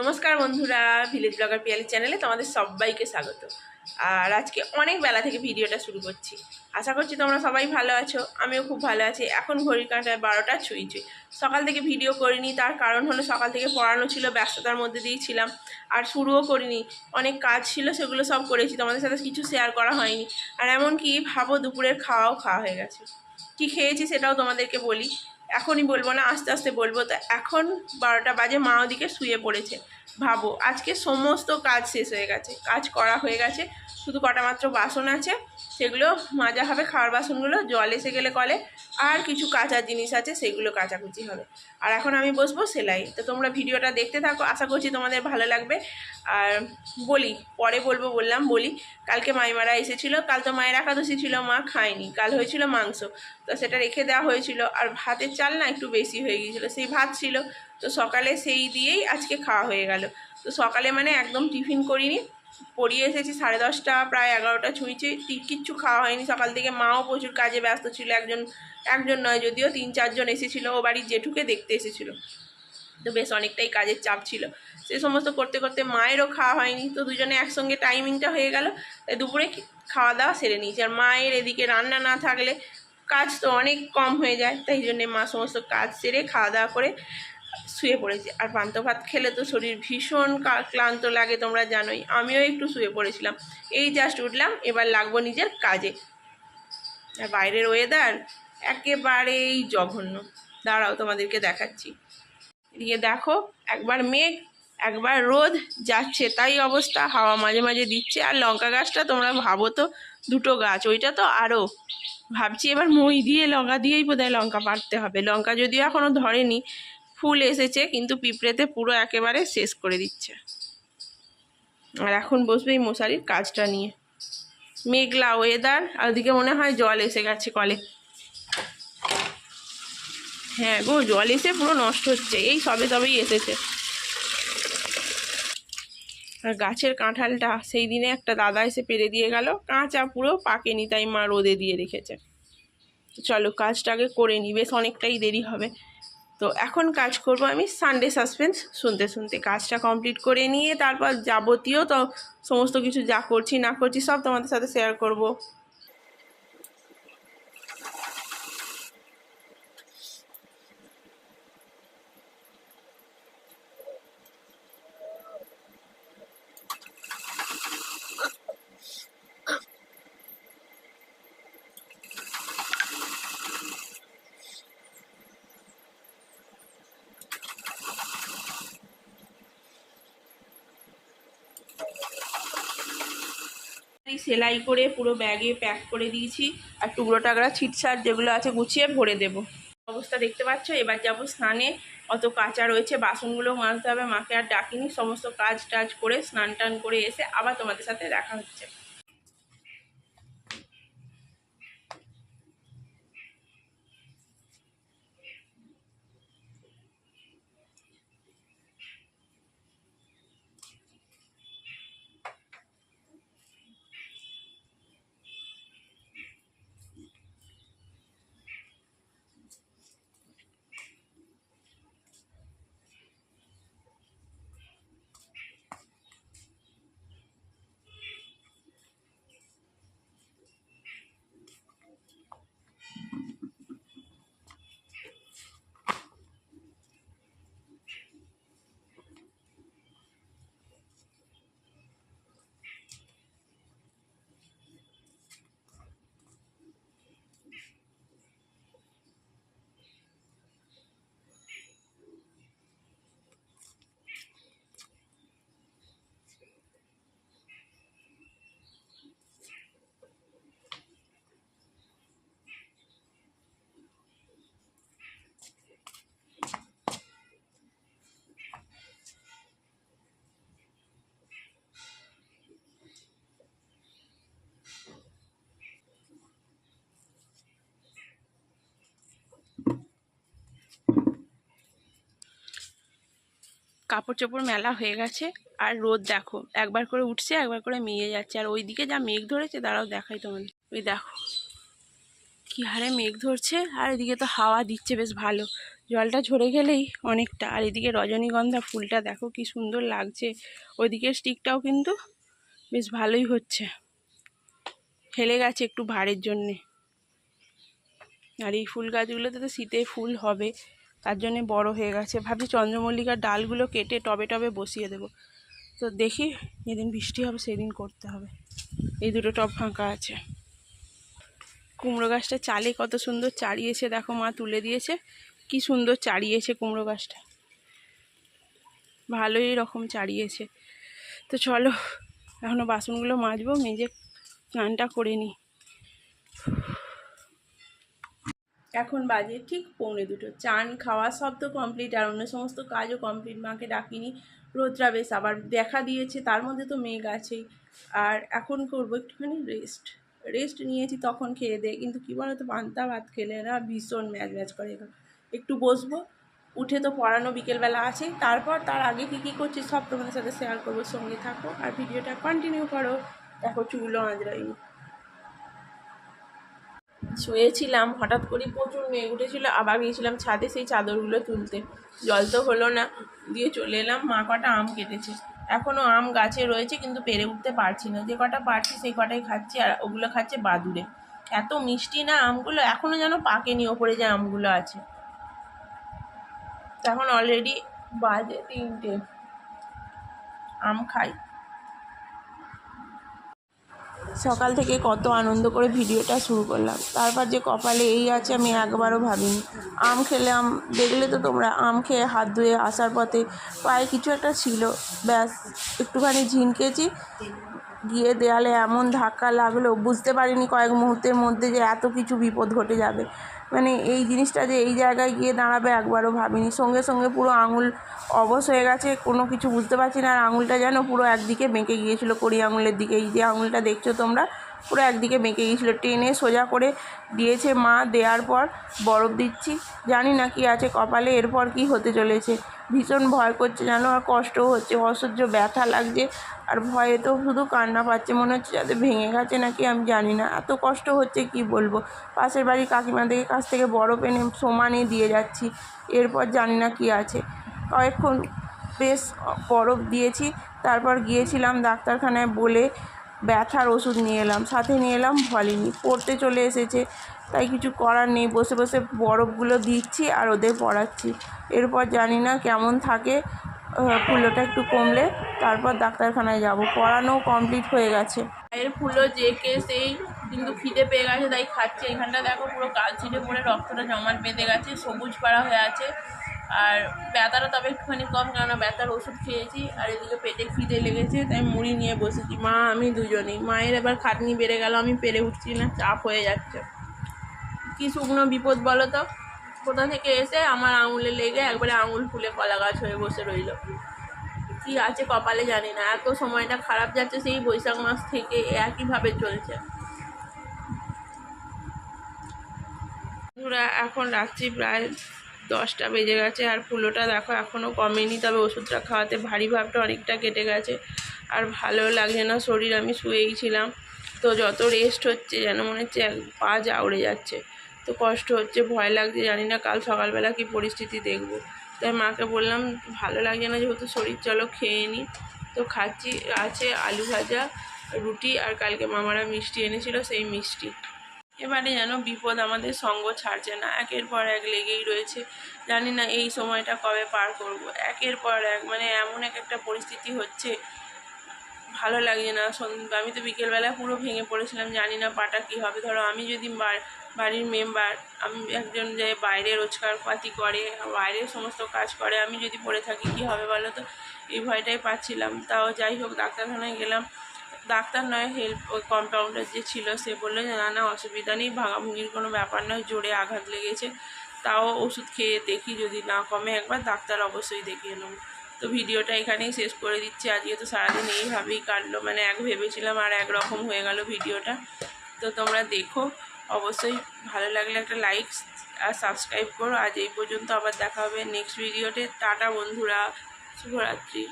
নমস্কার বন্ধুরা, village blogger Piyali চ্যানেলে তোমাদের সবাইকে স্বাগত। আর আজকে অনেক বেলা থেকে ভিডিওটা শুরু করছি। আশা করছি তোমরা সবাই ভালো আছো, আমিও খুব ভালো আছি। এখন ঘড়ির কাঁটায় বারোটা, ছুঁই ছুঁই। সকাল থেকে ভিডিও করিনি, তার কারণ হলো সকাল থেকে পড়ানো ছিল, ব্যস্ততার মধ্যে দিয়েই ছিলাম। আর শুরুও করিনি, অনেক কাজ ছিল, সেগুলো সব করেছি, তোমাদের সাথে কিছু শেয়ার করা হয়নি। আর এমনকি ভাবো দুপুরের খাওয়াও খাওয়া হয়ে গেছে। কি খেয়েছি সেটাও তোমাদেরকে বলি। এখনই বলব না, আস্তে আস্তে বলব। তো এখন বারোটা বাজে, মা ওদিকে শুয়ে পড়েছে। ভাবো, আজকে সমস্ত কাজ শেষ হয়ে গেছে, কাজ করা হয়ে গেছে। শুধু কটা মাত্র বাসন আছে, সেগুলো মাজা হবে, খাওয়ার বাসনগুলো, জল এসে গেলে কলে। আর কিছু কাঁচা জিনিস আছে, সেগুলো কাচাকুচি হবে। আর এখন আমি বসবো সেলাই। তো তোমরা ভিডিওটা দেখতে থাকো, আশা করছি তোমাদের ভালো লাগবে। আর বলি, পরে বলব বললাম, বলি, কালকে মাইমারা এসেছিল, কাল তো মায়ের একাদশী ছিল, মা খায়নি। কাল হয়েছিল মাংস। তো সেটা রেখে দেওয়া হয়েছিল। আর ভাতের চাল না একটু বেশি হয়ে গিয়েছিল, সেই ভাত ছিল। তো সকালে সেই দিয়েই আজকে খাওয়া হয়ে গেল। তো সকালে মানে একদম টিফিন করিনি। পড়িয়ে এসেছি সাড়ে দশটা, প্রায় এগারোটা ছুঁইছে। কিচ্ছু খাওয়া হয়নি। সকাল থেকে মাও প্রচুর কাজে ব্যস্ত ছিল, একজন একজন নয় যদিও তিন চারজন এসেছিল। ও বাড়ির জেঠুকে দেখতে এসেছিল। তো বেশ অনেকটাই কাজের চাপ ছিল। সে সমস্ত করতে করতে মায়েরও খাওয়া হয়নি। তো দুজনে একসঙ্গে টাইমিংটা হয়ে গেল। দুপুরে খাওয়া দাওয়া সেরে নিয়েছি। আর মায়ের এদিকে রান্না না থাকলে কাজ তো অনেক কম হয়ে যায়, তাই জন্যে মা সমস্ত কাজ সেরে খাওয়া দাওয়া করে শুয়ে পড়েছি। আর পান্ত ভাত খেলে তো শরীর ভীষণ ক্লান্ত লাগে তোমরা জানোই, আমিও একটু শুয়ে পড়েছিলাম। এই জাস্ট উঠলাম, এবার লাগবো নিজের কাজে। আর বাইরের ওয়েদার একেবারেই জঘন্য। দাঁড়াও তোমাদেরকে দেখাচ্ছি। দিয়ে দেখো, একবার মেঘ একবার রোদ যাচ্ছে, তাই অবস্থা। হাওয়া মাঝে মাঝে দিচ্ছে। আর লঙ্কা গাছটা তোমরা ভাবো তো, দুটো গাছ, ওইটা তো আরও ভাবছি এবার মই দিয়ে, লঙ্কা দিয়েই বোধহয় লঙ্কা পাড়তে হবে। লঙ্কা যদিও এখনও ধরেনি, ফুল এসেছে, কিন্তু পিঁপড়েতে পুরো একেবারে শেষ করে দিচ্ছে। আর এখন বসবে এই মশারির কাজটা নিয়ে। মেঘলা ওয়েদার আর ওদিকে মনে হয় জল এসে গেছে কলে। হ্যাঁ গো, জল এসে পুরো নষ্ট হচ্ছে। এই সবে সবেই এসেছে। আর গাছের কাঁঠালটা সেই দিনে একটা দাদা এসে পেরে দিয়ে গেল। কাঁচা পুরো পাকেনি, তাই মা রোদে দিয়ে রেখেছে। চলো কাজটাকে করে নি, বেশ অনেকটাই দেরি হবে। তো এখন কাজ করব আমি সানডে সাসপেন্স শুনতে শুনতে কাজটা কমপ্লিট করে নিয়ে তারপর যাবতীয় তো সমস্ত কিছু যা করছি না করছি সব তোমাদের সাথে শেয়ার করব। সেলাই করে পুরো ব্যাগে প্যাক করে দিয়েছি। আর টুকরো টাকরা ছিটছাট যেগুলো আছে গুছিয়ে ভরে দেব। অবস্থা দেখতে পাচ্ছ? এবার যাব স্নানে। অত কাঁচা রয়েছে, বাসনগুলো মাজতে হবে। মাকে আর ডাকিনি। সমস্ত কাজ টাজ করে স্নান টান করে এসে আবার তোমাদের সাথে দেখা হচ্ছে। কাপড় চোপড় মেলা হয়ে গেছে। আর রোদ দেখো, একবার করে উঠছে, একবার করে মেয়ে যাচ্ছে। আর ওই দিকে যা মেঘ ধরেছে তারাও দেখাই তোমাদের। ওই দেখো, কি হারে মেঘ ধরছে। আর এদিকে তো হাওয়া দিচ্ছে বেশ ভালো। জলটা ঝরে গেলেই অনেকটা। আর এদিকে রজনীগন্ধা ফুলটা দেখো, কি সুন্দর লাগছে। ওদিকের স্টিকটাও কিন্তু বেশ ভালোই হচ্ছে। হেলে গেছে একটু ভারের জন্যে। আর এই ফুল গাছগুলোতে তো শীতে ফুল হবে। তার জন্যে বড় হয়ে গেছে। ভাবছি চন্দ্রমল্লিকার ডালগুলো কেটে টবে টবে বসিয়ে দেব। তো দেখি যেদিন বৃষ্টি হবে সেদিন করতে হবে। এই দুটো টব ফাঁকা আছে। কুমড়ো গাছটা চালে কত সুন্দর চাড়িয়েছে দেখো মা তুলে দিয়েছে। কি সুন্দর চাড়িয়েছে কুমড়ো গাছটা। ভালোই রকম চাড়িয়েছে তো চলো এখনও বাসনগুলো মাজবো, মেজে স্নানটা করে নিই। এখন বাজে ঠিক পৌনে দুটো। চান, খাওয়া সব তো কমপ্লিট আর অন্য সমস্ত কাজও কমপ্লিট মাকে ডাকিনি, রোদরা বেশ আবার দেখা দিয়েছে, তার মধ্যে তো মেঘ আছেই। আর এখন করব একটুখানি রেস্ট রেস্ট নিয়েছি তখন খেয়ে দেয়, কিন্তু কী বলতো, পান্তা ভাত খেলে না ভীষণ ম্যাচ ম্যাচ করে। একটু বসবো, উঠে তো পড়ানো বিকেলবেলা আছে, তারপর তার আগে কী কী করছি সব তোমাদের সাথে শেয়ার করব। সঙ্গে থাকো আর ভিডিওটা কন্টিনিউ করো। দেখো চুলও আঁচড়াইনি শুয়েছিলাম, হঠাৎ করে প্রচুর মেঘ উঠেছিল, আবার গিয়েছিলাম ছাদে সেই চাদরগুলো তুলতে। জল তো হলো না, দিয়ে চলে এলাম, মা কটা আম কেটেছে। এখনও আম গাছে রয়েছে, কিন্তু পেরে উঠতে পারছি না। যে কটা পারছি সেই কটাই খাচ্ছি, আর ওগুলো খাচ্ছে বাদুড়ে। এত মিষ্টি না আমগুলো এখনও যেন পাকেনি ওপরে যে আমগুলো আছে। এখন অলরেডি বাজে তিনটে। আম খাই। সকাল থেকে কত আনন্দ করে ভিডিওটা শুরু করলাম। তারপর যে কপালে এই আছে, আমি একবারও ভাবিনি। আম খেলে আম, দেখলে তো তোমরা আম খেয়ে হাত ধুয়ে আসার পথে পায়ে কিছু একটা ছিল। ব্যাস, একটুখানি ঝিনকেছি গিয়ে দেয়ালে এমন ধাক্কা লাগল, বুঝতে পারিনি কয়েক মুহূর্তের মধ্যে যে এত কিছু বিপদ ঘটে যাবে। মানে এই জিনিসটা যে এই জায়গায় গিয়ে দাঁড়াবে একবারও ভাবিনি। সঙ্গে সঙ্গে পুরো আঙুল অবশ হয়ে গেছে, কোনো কিছু বুঝতে পারছি না। আর আঙুলটা যেন পুরো একদিকে বেঁকে গিয়েছিল, কড়ি আঙুলের দিকে। এই যে আঙুলটা দেখছ তোমরা পুরো একদিকে বেঁকে গিয়েছিল। টেনে সোজা করে দিয়েছে মা দেওয়ার পর বরফ দিচ্ছি। জানি না কি আছে কপালে, এরপর কি হতে চলেছে। ভীষণ ভয় করছে যেন, আর কষ্টও হচ্ছে, অসহ্য ব্যথা লাগছে। আর ভয়ে তো শুধু কান্না পাচ্ছে, মনে হচ্ছে যাতে ভেঙে গেছে নাকি, আমি জানি না। এত কষ্ট হচ্ছে কি বলব? পাশের বাড়ির কাকিমাদের কাছ থেকে বরফ এনে সমানে দিয়ে যাচ্ছি। এরপর জানি না কি আছে। কয়েকক্ষণ বেশ বরফ দিয়েছি, তারপর গিয়েছিলাম ডাক্তারখানায় বলে ব্যথার ওষুধ নিয়ে এলাম, সাথে নিয়ে এলাম ভলিনি পড়তে চলে এসেছে। তাই কিছু করার নেই, বসে বসে বরফগুলো দিচ্ছি আর ওদের পড়াচ্ছি। এরপর জানি না কেমন থাকে ফুলোটা একটু কমলে তারপর ডাক্তারখানায় যাব। পড়ানো কমপ্লিট হয়ে গেছে। এর ফুলো যে কে সেই কিন্তু খিদে পেয়ে গেছে, তাই খাচ্ছে। এখানটা দেখো পুরো কালচিটে পড়ে রক্তটা জমাট বেঁধে গেছে, সবুজ পাড়া হয়ে আছে। আর ব্যথাটা তবে একটুখানি কম, কেননা ব্যথার ওষুধ খেয়েছি আর এদিকে পেটে খিদে লেগেছে, তাই মুড়ি নিয়ে বসেছি। মা, আমি দুজনেই। মায়ের এবার খাটনি বেড়ে গেল, আমি পেরে উঠছি না, চাপ হয়ে যাচ্ছে। কি শুকনো বিপদ বলো তো? কোথা থেকে এসে আমার আঙুলে লেগে একবারে আঙুল ফুলে কলা গাছ হয়ে বসে রইল। কি আছে কপালে জানি না, এত সময়টা খারাপ যাচ্ছে সেই বৈশাখ মাস থেকে একইভাবে চলছে। এখন রাত্রি প্রায় দশটা বেজে গেছে আর ফুলোটা দেখো এখনও কমেনি, তবে ওষুধটা খাওয়াতে ভারী ভাবটা অনেকটা কেটে গেছে। আর ভালো লাগছে না, শরীর আমি শুয়েই ছিলাম। তো যত রেস্ট হচ্ছে যেন মনে হচ্ছে এক পা জাউড়ে যাচ্ছে। তো কষ্ট হচ্ছে, ভয় লাগছে, জানি না কাল সকালবেলা কী পরিস্থিতি দেখব। তাই মাকে বললাম, ভালো লাগছে না যেহেতু শরীর, চলো খেয়ে নিই তো খাচ্ছি, আছে আলু ভাজা, রুটি, আর কালকে মামারা মিষ্টি এনেছিল, সেই মিষ্টি। এবারে যেন বিপদ আমাদের সঙ্গ ছাড়ছে না। একের পর এক লেগেই রয়েছে। জানি না এই সময়টা কবে পার করব। একের পর এক মানে এমন এক একটা পরিস্থিতি হচ্ছে। ভালো লাগছে না। আমি তো বিকেলবেলা পুরো ভেঙে পড়েছিলাম। জানি না পাটা কী হবে। ধরো আমি যদি বাড়ির মেম্বার আমি একজন যে বাইরে রোজগার পাতি করে বাইরের সমস্ত কাজ করে, আমি যদি পড়ে থাকি, কী হবে বলো তো? এই ভয়টাই পাচ্ছিলাম। তাও যাই হোক, ডাক্তারখানায় গেলাম। ডাক্তার নয় হেল্প ওই কম্পাউন্ডার যে ছিল, সে বলল যে, না না, অসুবিধা নেই ভাঙাভুঙির কোনো ব্যাপার নয়, জোরে আঘাত লেগেছে। তাও ওষুধ খেয়ে দেখি যদি না কমে একবার, ডাক্তার অবশ্যই দেখিয়ে নেব। তো ভিডিওটা এখানেই শেষ করে দিচ্ছি। আজকে তো সারাদিন এইভাবেই কাটলো মানে এক ভেবেছিলাম আর এক রকম হয়ে গেল ভিডিওটা। তো তোমরা দেখো, অবশ্যই ভালো লাগলে একটা লাইক আর সাবস্ক্রাইব করো। আজ এই পর্যন্ত আবার দেখা হবে নেক্সট ভিডিওতে টাটা বন্ধুরা, শুভরাত্রি।